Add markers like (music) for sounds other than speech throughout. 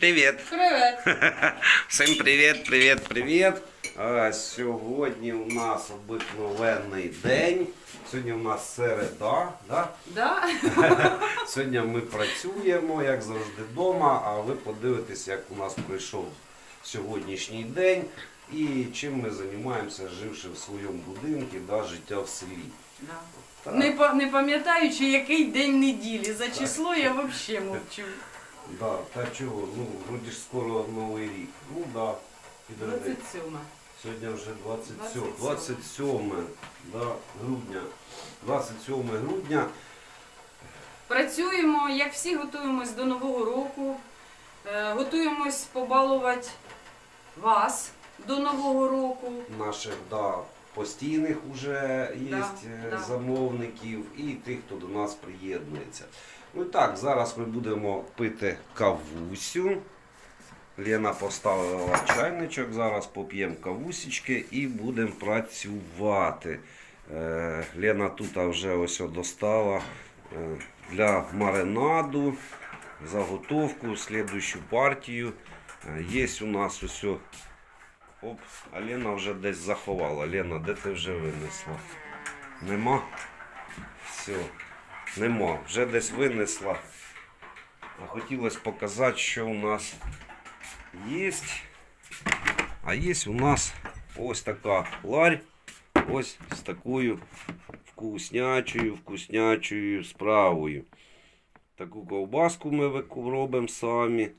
Привіт! Привет. (laughs) Всім привіт, привіт, привіт. Сьогодні у нас обикновенний день. Сьогодні у нас середа. Да? Да? (laughs) Сьогодні ми працюємо, як завжди, вдома, а ви подивитесь, як у нас пройшов сьогоднішній день і чим ми займаємося, живши в своєму будинку, да, життя в селі. Да. Так. Не пам'ятаючи, який день неділі. За число я (laughs) взагалі мовчу. Да, та чого, ну, вроді ж скоро Новий рік. Ну да, підожди. 27. Сьогодні вже 27, 27. 27 да, грудня. 27 грудня. Працюємо, як всі готуємось до Нового року. Е, готуємось побалувати вас до Нового року. Наших да, постійних вже є Да, да. замовників і тих, хто до нас приєднується. Ну так, зараз ми будемо пити кавусю. Лена поставила чайничок, зараз поп'ємо кавусічки і будемо працювати. Е, Лена тут вже ось достала е, для маринаду, заготовку, слідущу партію. Е, Є у нас ось Оп, а Лена вже десь заховала. Лена, де ти вже винесла? Нема? Все, нема. Вже десь винесла. Хотілося показати, що у нас є. А є у нас ось така ларь. Ось з такою вкуснячою, вкуснячою справою. Таку ковбаску ми робимо самі. Е,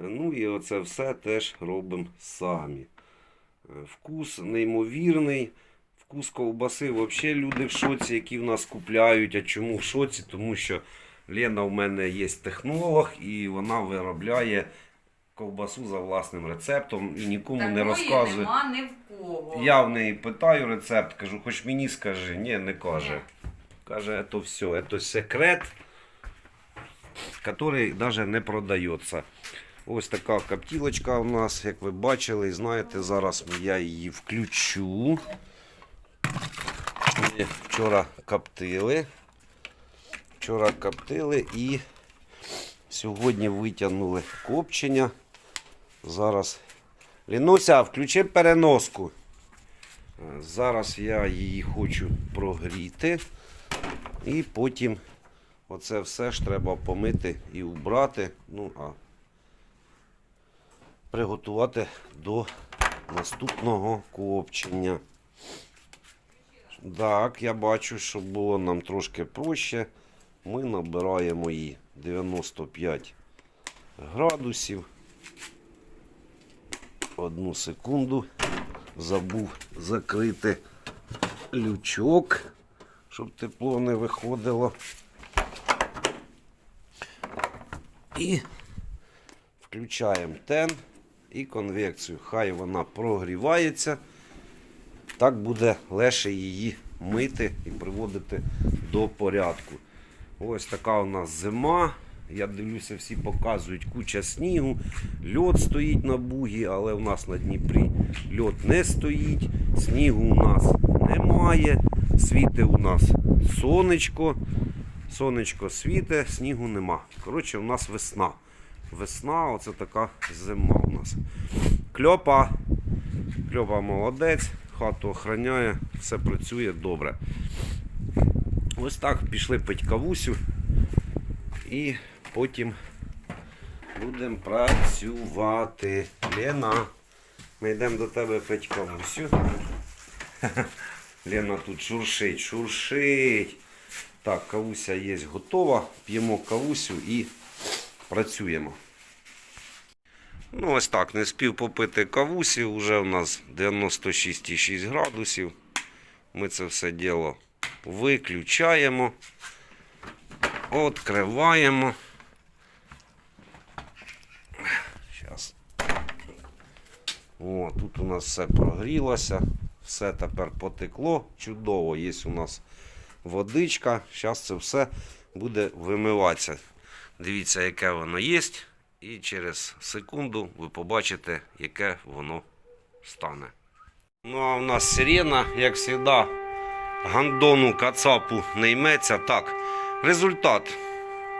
Ну і оце все теж робимо самі. Е, Вкус неймовірний. Вкус ковбаси взагалі люди в шоці, які в нас купляють. А чому в шоці? Тому що Лена в мене є технолог і вона виробляє ковбасу за власним рецептом і нікому не розказує. нема ні в кого. Я в неї питаю рецепт, кажу, хоч мені скажи. Ні, не каже. Каже, це все, це секрет, який навіть не продається. Ось така коптілочка у нас, як ви бачили, і знаєте, зараз я її включу. Вчора коптили. Вчора коптили і сьогодні витягнули копчення. Зараз. Лінуся, включи переноску. Зараз я її хочу прогріти. І потім оце все ж треба помити і убрати. Ну, а приготувати до наступного копчення. Так, я бачу, щоб було нам трошки проще. Ми набираємо її 95 градусів. Одну секунду. Забув закрити лючок, щоб тепло не виходило. І включаємо тен і конвекцію. Хай вона прогрівається. Так буде легше її мити і приводити до порядку. Ось така у нас зима. Я дивлюся, всі показують куча снігу. Льот стоїть на бугі, але у нас на Дніпрі льот не стоїть. Снігу у нас немає. Світе у нас сонечко. Сонечко світе, снігу нема. Коротше, у нас весна. Весна, оце така зима у нас. Кльопа. Кльопа молодець, хату охороняє, все працює добре. Ось так пішли пить кавусю. І потім будемо працювати. Лена, ми йдемо до тебе пить кавусю. (laughs) Лена тут шуршить, шуршить. Так, кавуся є готова. П'ємо кавусю і працюємо. Ну, ось так, не спів попити кавусі, вже у нас 96,6 градусів. Ми це все діло виключаємо, відкриваємо. Зараз. О, тут у нас все прогрілося, все тепер потекло. Чудово, є у нас водичка. Зараз це все буде вимиватися. Дивіться, яке воно є. І через секунду ви побачите, яке воно стане. Ну а в нас сирена, як завжди, гандону кацапу не йметься. Так, результат.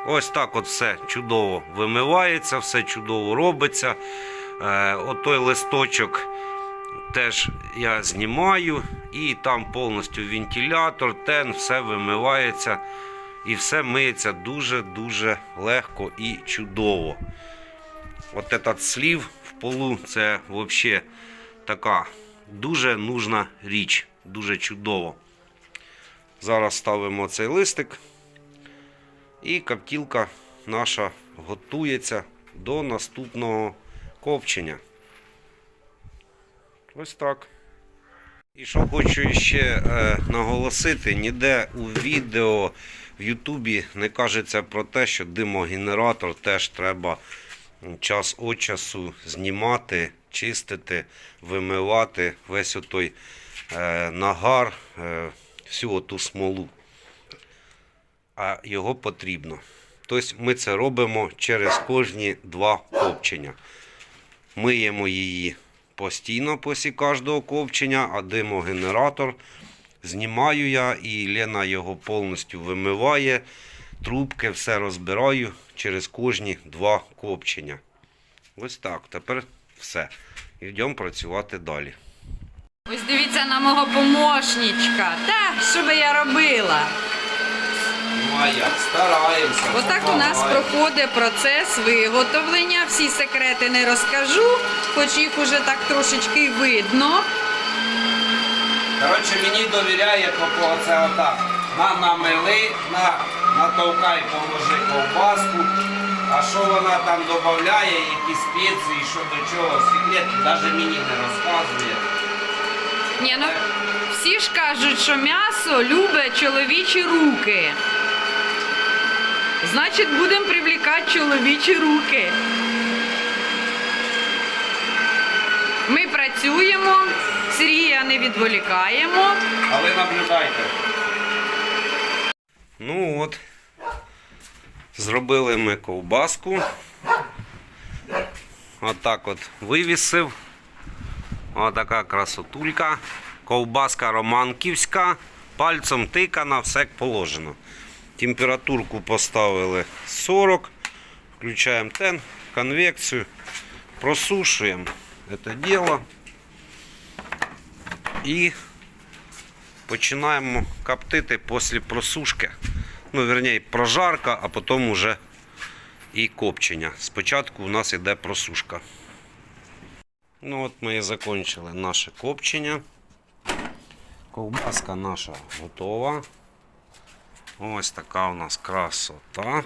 Ось так от все чудово вимивається, все чудово робиться. Е, отой листочок теж я знімаю, і там повністю вентилятор, тен, все вимивається і все миється дуже-дуже легко і чудово. От этот слів в полу це взагалі така дуже нужна річ, дуже чудово. Зараз ставимо цей листик. І коптілка наша готується до наступного копчення. Ось так. І що хочу ще е, наголосити, ніде у відео в Ютубі не кажеться про те, що димогенератор теж треба час від часу знімати, чистити, вимивати весь отой е, нагар, е, всю ту смолу. А його потрібно. Тобто ми це робимо через кожні два копчення. Миємо її постійно після кожного копчення, а димогенератор знімаю я і Лена його повністю вимиває. Трубки все розбираю через кожні два копчення. Ось так. Тепер все. Йдемо працювати далі. Ось дивіться на мого помощничка. Та, що би я робила? А як? Стараємося. Отак у нас проходить процес виготовлення. Всі секрети не розкажу, хоч їх уже так трошечки видно. Коротше, мені довіряє тільки оце отак. На намили, на натовкай, положи ковбаску. А що вона там додає, які спеції, що до чого, секрет, навіть мені не розказує. Ні, ну всі ж кажуть, що м'ясо любить чоловічі руки. Значить, будемо привлікати чоловічі руки. Ми працюємо, Сергія не відволікаємо. А ви наблюдайте. Ну от. Зробили ми ковбаску. Отак от вивісив. Отака красотулька. Ковбаска романківська. Пальцем тикана, все як положено. Температурку поставили 40. Включаємо тен, конвекцію. Просушуємо це діло. І починаємо коптити після просушки. Ну, верніше, прожарка, а потім уже і копчення. Спочатку у нас йде просушка. Ну от ми і закінчили наше копчення. Ковбаска наша готова. Ось така у нас красота.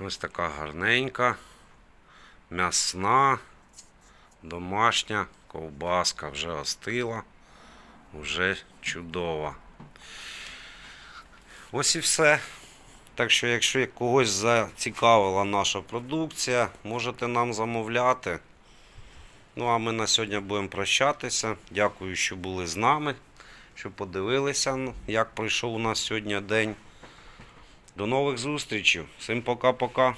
Ось така гарненька, м'ясна, домашня ковбаска вже остила, вже чудова. Ось і все. Так що, якщо когось зацікавила наша продукція, можете нам замовляти. Ну а ми на сьогодні будемо прощатися. Дякую, що були з нами, що подивилися, як пройшов у нас сьогодні день. До нових зустрічей. Всім пока-пока.